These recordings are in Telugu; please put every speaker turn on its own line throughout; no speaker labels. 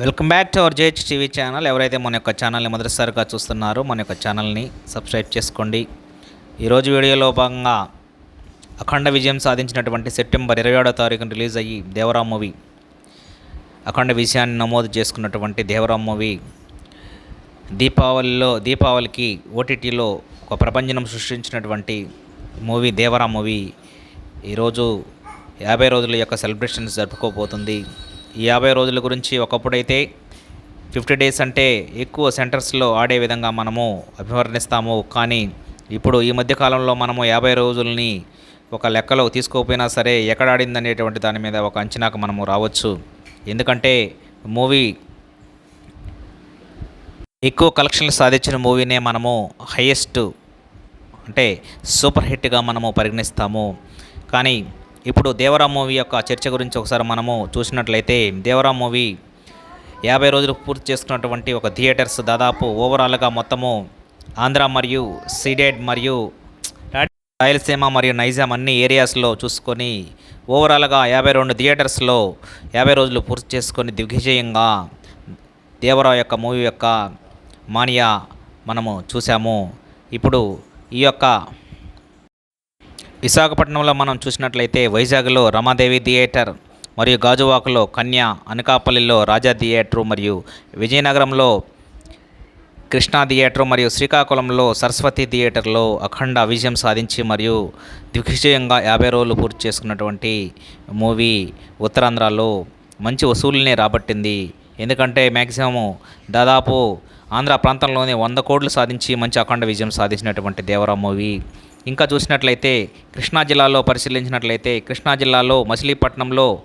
Welcome back to our JH TV channel. ఎవరైతే మన యొక్క ఛానల్ని మొదటిసారిగా చూస్తున్నారో మన యొక్క ఛానల్ని సబ్స్క్రైబ్ చేసుకోండి. ఈరోజు వీడియోలో భాగంగా అఖండ విజయం సాధించినటువంటి సెప్టెంబర్ ఇరవై ఏడో తారీఖున రిలీజ్ అయ్యి దేవరా మూవీ అఖండ విజయాన్ని నమోదు చేసుకున్నటువంటి దేవరా మూవీ దీపావళిలో దీపావళికి ఓటీటీలో ఒక ప్రపంచం సృష్టించినటువంటి మూవీ దేవరా మూవీ. ఈరోజు యాభై రోజుల యొక్క సెలబ్రేషన్స్ జరుపుకోబోతుంది. యాభై రోజుల గురించి ఒకప్పుడైతే ఫిఫ్టీ డేస్ అంటే ఎక్కువ సెంటర్స్లో ఆడే విధంగా మనము అభివర్ణిస్తాము. కానీ ఇప్పుడు ఈ మధ్యకాలంలో మనము యాభై రోజుల్ని ఒక లెక్కలో తీసుకోకపోయినా సరే ఎక్కడ ఆడింది అనేటువంటి దాని మీద ఒక అంచనాకు మనము రావచ్చు. ఎందుకంటే మూవీ ఎక్కువ కలెక్షన్లు సాధించిన మూవీనే మనము హైయెస్ట్ అంటే సూపర్ హిట్గా మనము పరిగణిస్తాము. కానీ ఇప్పుడు దేవరా మూవీ యొక్క చర్చ గురించి ఒకసారి మనము చూసినట్లయితే దేవరా మూవీ యాభై రోజులు పూర్తి చేసుకున్నటువంటి ఒక థియేటర్స్ దాదాపు ఓవరాల్గా మొత్తము ఆంధ్ర మరియు సీడెడ్ మరియు రాయలసీమ మరియు నైజాం అన్ని ఏరియాస్లో చూసుకొని ఓవరాల్గా యాభై రెండు థియేటర్స్లో యాభై రోజులు పూర్తి చేసుకొని దిగ్విజయంగా దేవరా యొక్క మూవీ యొక్క మానియా మనము చూసాము ఇప్పుడు ఈ యొక్క విశాఖపట్నంలో మనం చూసినట్లయితే వైజాగ్లో రమాదేవి థియేటర్ మరియు గాజువాకలో కన్యా అనకాపల్లిలో రాజా థియేటరు మరియు విజయనగరంలో కృష్ణా థియేటర్ మరియు శ్రీకాకుళంలో సరస్వతి థియేటర్లో అఖండ విజయం సాధించి మరియు దిగ్విజయంగా యాభై రోజులు పూర్తి చేసుకున్నటువంటి మూవీ ఉత్తరాంధ్రలో మంచి వసూల్ని రాబట్టింది. ఎందుకంటే మ్యాక్సిమము దాదాపు ఆంధ్ర ప్రాంతంలోనే వంద కోట్లు సాధించి మంచి అఖండ విజయం సాధించినటువంటి దేవరా మూవీ. ఇంకా చూసినట్లయితే కృష్ణా జిల్లాలో పరిశీలించినట్లయితే కృష్ణా జిల్లాలో మచిలీపట్నంలో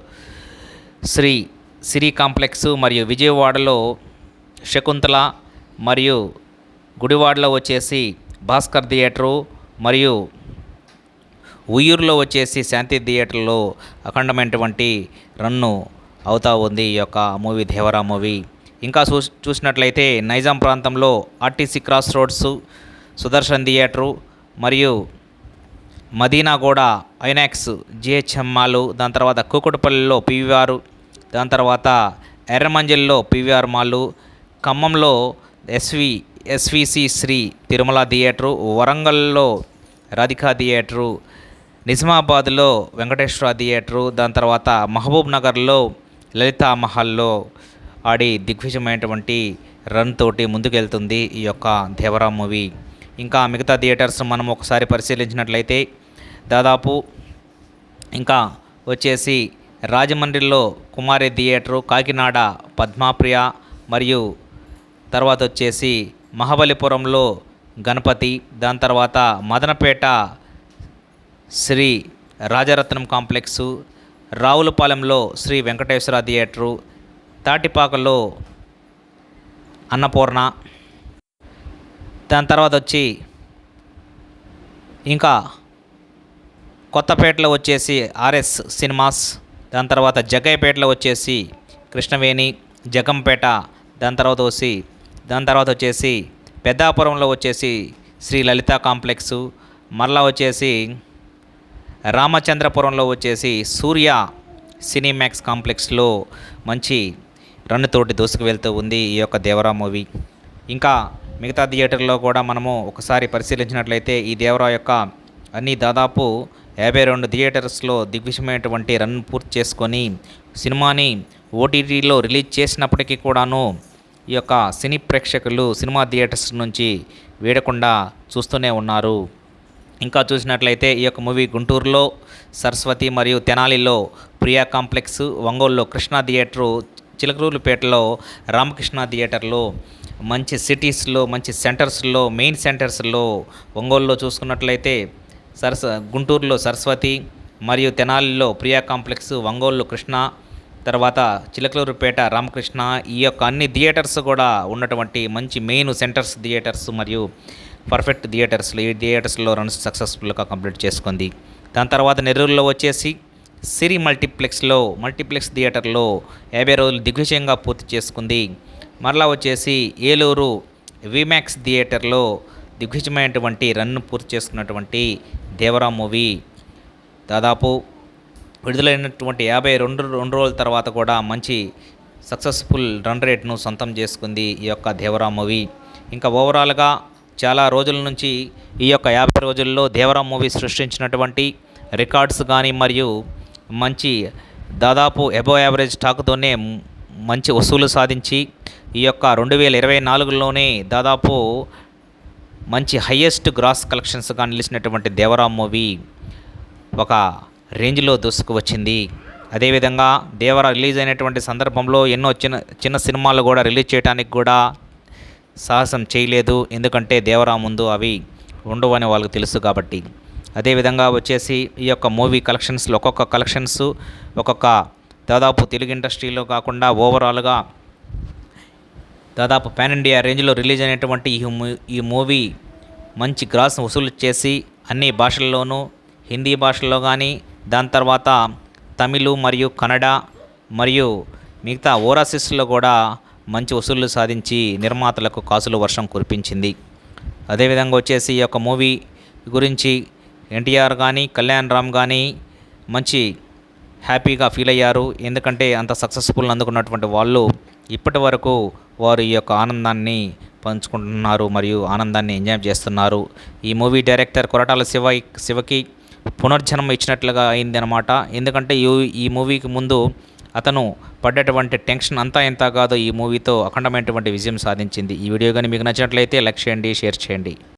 శ్రీ సిరి కాంప్లెక్స్ మరియు విజయవాడలో శకుంతల మరియు గుడివాడలో వచ్చేసి భాస్కర్ థియేటరు మరియు ఉయ్యూరులో వచ్చేసి శాంతి థియేటర్లో అఖండమైనటువంటి రన్ను అవుతా ఉంది ఈ యొక్క మూవీ దేవరా మూవీ. ఇంకా చూ చూసినట్లయితే నైజాం ప్రాంతంలో RTC cross roads Sudarshan theatre మరియు మదీనాగూడ ఐనాక్స్ జిహెచ్ఎం మాలు దాని తర్వాత కూకుడుపల్లిలో పీవీఆర్ దాని తర్వాత ఎర్రమంజిల్లో పీవీఆర్ మాలు ఖమ్మంలో SV SVC Shri Tirumala theatre వరంగల్లో రాధికా థియేటరు నిజామాబాద్లో వెంకటేశ్వర థియేటరు దాని తర్వాత మహబూబ్ నగర్లో లలితా మహల్లో ఆడి దిగ్విజయమైనటువంటి రన్ తోటి ముందుకెళ్తుంది ఈ యొక్క దేవరా మూవీ. ఇంకా మిగతా థియేటర్స్ మనం ఒకసారి పరిశీలించినట్లయితే దాదాపు ఇంకా వచ్చేసి రాజమండ్రిలో కుమారి థియేటరు కాకినాడ పద్మాప్రియ మరియు తర్వాత వచ్చేసి మహాబలిపురంలో గణపతి దాని తర్వాత మదనపేట శ్రీ రాజరత్నం కాంప్లెక్సు రావులపాలెంలో శ్రీ వెంకటేశ్వర థియేటరు తాటిపాకలో అన్నపూర్ణ దాని తర్వాత వచ్చి ఇంకా కొత్తపేటలో వచ్చేసి ఆర్ఎస్ సినిమాస్ దాని తర్వాత జగ్గయ్యపేటలో వచ్చేసి కృష్ణవేణి జగంపేట దాని తర్వాత వచ్చి దాని తర్వాత వచ్చేసి పెద్దాపురంలో వచ్చేసి శ్రీ లలిత కాంప్లెక్సు మరలా వచ్చేసి రామచంద్రపురంలో వచ్చేసి సూర్య సినీమాక్స్ కాంప్లెక్స్లో మంచి రన్నుతోటి దూసుకు వెళ్తూ ఉంది ఈ యొక్క దేవరా మూవీ. ఇంకా మిగతా థియేటర్లో కూడా మనము ఒకసారి పరిశీలించినట్లయితే ఈ దేవరా యొక్క అన్ని దాదాపు యాభై రెండు థియేటర్స్లో దిగ్విషమైనటువంటి రన్ పూర్తి చేసుకొని సినిమాని ఓటీటీలో రిలీజ్ చేసినప్పటికీ కూడాను ఈ యొక్క సినీ ప్రేక్షకులు సినిమా థియేటర్స్ నుంచి వీడకుండా చూస్తూనే ఉన్నారు. ఇంకా చూసినట్లయితే ఈ యొక్క మూవీ గుంటూరులో సరస్వతి మరియు తెనాలిలో ప్రియా కాంప్లెక్స్ ఒంగోలులో కృష్ణా థియేటరు చిలకలూరుపేటలో రామకృష్ణ థియేటర్లో మంచి సిటీస్లో మంచి సెంటర్స్లో మెయిన్ సెంటర్స్లో ఒంగోలులో చూసుకున్నట్లయితే సరస్ గుంటూరులో సరస్వతి మరియు తెనాలిలో ప్రియా కాంప్లెక్స్ ఒంగోలు కృష్ణ తర్వాత చిలకలూరుపేట రామకృష్ణ ఈ యొక్క అన్ని థియేటర్స్ కూడా ఉన్నటువంటి మంచి మెయిన్ సెంటర్స్ థియేటర్స్ మరియు పర్ఫెక్ట్ థియేటర్స్లో ఈ థియేటర్స్లో రన్స్ సక్సెస్ఫుల్గా కంప్లీట్ చేసుకుంది. దాని తర్వాత నెల్లూరులో వచ్చేసి సిరి మల్టీప్లెక్స్లో మల్టీప్లెక్స్ థియేటర్లో యాభై రోజులు దిగ్విజయంగా పూర్తి చేసుకుంది. మరలా వచ్చేసి ఏలూరు విమాక్స్ థియేటర్లో దిగ్విజయమైనటువంటి రన్ను పూర్తి చేసుకున్నటువంటి దేవరా మూవీ. దాదాపు విడుదలైనటువంటి యాభై రెండు రెండు రోజుల తర్వాత కూడా మంచి సక్సెస్ఫుల్ రన్ రేట్ను సొంతం చేసుకుంది ఈ యొక్క దేవరా మూవీ. ఇంకా ఓవరాల్గా చాలా రోజుల నుంచి ఈ యొక్క యాభై రోజుల్లో దేవరా మూవీ సృష్టించినటువంటి రికార్డ్స్ కానీ మరియు మంచి దాదాపు ఎబో యావరేజ్ స్టాక్తోనే మంచి వసూలు సాధించి ఈ యొక్క రెండు వేల ఇరవై నాలుగులోనే దాదాపు మంచి హయ్యెస్ట్ గ్రాస్ కలెక్షన్స్గా నిలిచినటువంటి దేవరా మూవీ ఒక రేంజ్లో దూసుకు వచ్చింది. అదేవిధంగా దేవర రిలీజ్ అయినటువంటి సందర్భంలో ఎన్నో చిన్న చిన్న సినిమాలు కూడా రిలీజ్ చేయడానికి కూడా సాహసం చేయలేదు. ఎందుకంటే దేవరా ముందు అవి ఉండవు అని వాళ్ళకి తెలుసు కాబట్టి. అదేవిధంగా వచ్చేసి ఈ యొక్క మూవీ కలెక్షన్స్లో ఒక్కొక్క కలెక్షన్స్ ఒక్కొక్క దాదాపు తెలుగు ఇండస్ట్రీలో కాకుండా ఓవరాల్గా దాదాపు పాన్ ఇండియా రేంజ్లో రిలీజ్ అయినటువంటి ఈ మూ- ఈ మూవీ మంచి గ్రాస్ వసూలు చేసి అన్ని భాషల్లోనూ హిందీ భాషల్లో కానీ దాని తర్వాత తమిళ్ మరియు కన్నడ మరియు మిగతా ఓరాసిస్లో కూడా మంచి వసూళ్ళు సాధించి నిర్మాతలకు కాసులు వర్షం కురిపించింది. అదేవిధంగా వచ్చేసి ఈ యొక్క మూవీ గురించి ఎన్టీఆర్ కానీ కళ్యాణ్ రామ్ కానీ మంచి హ్యాపీగా ఫీల్ అయ్యారు. ఎందుకంటే అంత సక్సెస్ఫుల్ అందుకున్నటువంటి వాళ్ళు ఇప్పటి వరకు వారు ఈ యొక్క ఆనందాన్ని పంచుకుంటున్నారు మరియు ఆనందాన్ని ఎంజాయ్ చేస్తున్నారు. ఈ మూవీ డైరెక్టర్ కొరటాల శివ శివకి పునర్జన్మ ఇచ్చినట్లుగా అయిందనమాట ఎందుకంటే ఈ ఈ మూవీకి ముందు అతను పడ్డటువంటి టెన్షన్ అంతా ఎంత కాదో ఈ మూవీతో అఖండమైనటువంటి విజయం సాధించింది. ఈ వీడియో కానీ మీకు నచ్చినట్లయితే లైక్ చేయండి షేర్ చేయండి.